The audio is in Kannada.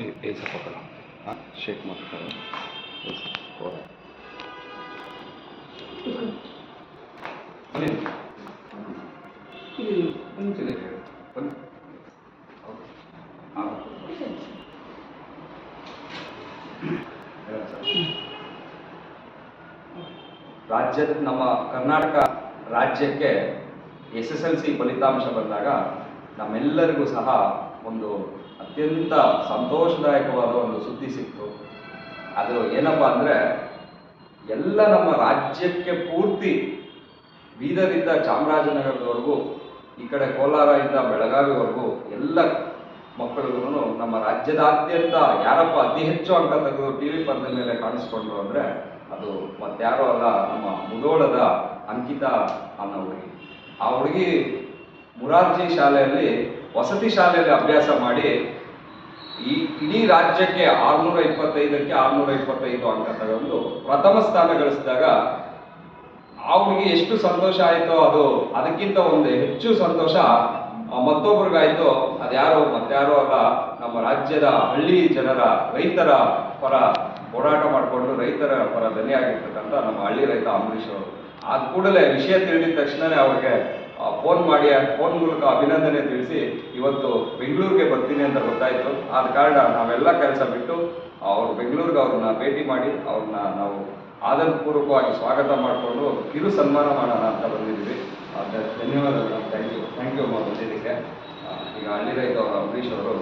ಏ ಸಪೋರ್ಟ್ ಹಾಂ ಶೇಕ್ ರಾಜ್ಯದ ನಮ್ಮ ಕರ್ನಾಟಕ ರಾಜ್ಯಕ್ಕೆ ಎಸ್ ಎಸ್ ಎಲ್ ಸಿ ಫಲಿತಾಂಶ ಬಂದಾಗ ನಮ್ಮೆಲ್ಲರಿಗೂ ಸಹ ಒಂದು ಅತ್ಯಂತ ಸಂತೋಷದಾಯಕವಾದ ಒಂದು ಸುದ್ದಿ ಸಿಕ್ತು. ಅದು ಏನಪ್ಪ ಅಂದರೆ, ಎಲ್ಲ ನಮ್ಮ ರಾಜ್ಯಕ್ಕೆ ಪೂರ್ತಿ ಬೀದರಿಂದ ಚಾಮರಾಜನಗರದವರೆಗೂ, ಈ ಕಡೆ ಕೋಲಾರದಿಂದ ಬೆಳಗಾವಿವರೆಗೂ ಎಲ್ಲ ಮಕ್ಕಳಿಗೂ ನಮ್ಮ ರಾಜ್ಯದಾದ್ಯಂತ ಯಾರಪ್ಪ ಅತಿ ಹೆಚ್ಚು ಅಂಕ ತೆಗೆದು ಟಿ ವಿ ಪರ್ದೆ ಮೇಲೆ ಕಾಣಿಸ್ಕೊಂಡ್ರು ಅಂದರೆ, ಅದು ಮತ್ತಾರೋ ಅಲ್ಲ, ನಮ್ಮ ಮುದೋಳದ ಅಂಕಿತ ಅನ್ನೋ ಹುಡುಗಿ. ಆ ಹುಡುಗಿ ಮುರಾರ್ಜಿ ಶಾಲೆಯಲ್ಲಿ ವಸತಿ ಶಾಲೆಯಲ್ಲಿ ಅಭ್ಯಾಸ ಮಾಡಿ ಈ ಇಡೀ ರಾಜ್ಯಕ್ಕೆ ಆರ್ನೂರ ಇಪ್ಪತ್ತೈದಕ್ಕೆ ಆರ್ನೂರ ಇಪ್ಪತ್ತೈದು ಅಂಕ ತಗೊಂಡು ಪ್ರಥಮ ಸ್ಥಾನ ಗಳಿಸಿದಾಗ ಹುಡುಗಿ ಎಷ್ಟು ಸಂತೋಷ ಆಯಿತೋ ಅದು ಅದಕ್ಕಿಂತ ಒಂದು ಹೆಚ್ಚು ಸಂತೋಷ ಮತ್ತೊಬ್ರಿಗಾಯ್ತು. ಅದ್ಯಾರೋ ಮತ್ಯಾರೋ ಅಲ್ಲ, ನಮ್ಮ ರಾಜ್ಯದ ಹಳ್ಳಿ ಜನರ ರೈತರ ಪರ ಹೋರಾಟ ಮಾಡಿಕೊಂಡು ರೈತರ ಪರ ಧನಿಯಾಗಿರ್ತಕ್ಕಂಥ ನಮ್ಮ ಹಳ್ಳಿ ರೈತ ಅಂಬರೀಷ್ ಅವರು. ಆದ ಕೂಡಲೇ ವಿಷಯ ತಿಳಿದ ತಕ್ಷಣವೇ ಅವ್ರಿಗೆ ಫೋನ್ ಮಾಡಿ, ಫೋನ್ ಮೂಲಕ ಅಭಿನಂದನೆ ತಿಳಿಸಿ ಇವತ್ತು ಬೆಂಗಳೂರಿಗೆ ಬರ್ತೀನಿ ಅಂತ ಗೊತ್ತಾಯಿತು. ಆದ ಕಾರಣ ನಾವೆಲ್ಲ ಕೆಲಸ ಬಿಟ್ಟು ಅವ್ರು ಬೆಂಗಳೂರಿಗೆ ಅವ್ರನ್ನ ಭೇಟಿ ಮಾಡಿ ಅವ್ರನ್ನ ನಾವು ಆದರಪೂರ್ವಕವಾಗಿ ಸ್ವಾಗತ ಮಾಡಿಕೊಂಡು ಕಿರು ಸನ್ಮಾನ ಮಾಡೋಣ ಅಂತ ಬಂದಿದ್ದೀವಿ. ಧನ್ಯವಾದಗಳು. ಥ್ಯಾಂಕ್ ಯು ಥ್ಯಾಂಕ್ ಯು ಅಮ್ಮ ಬಂದಿದ್ದಕ್ಕೆ ಈಗ ಹಳ್ಳಿ ಅವರು ಅಂಬರೀಷ್ ಅವರು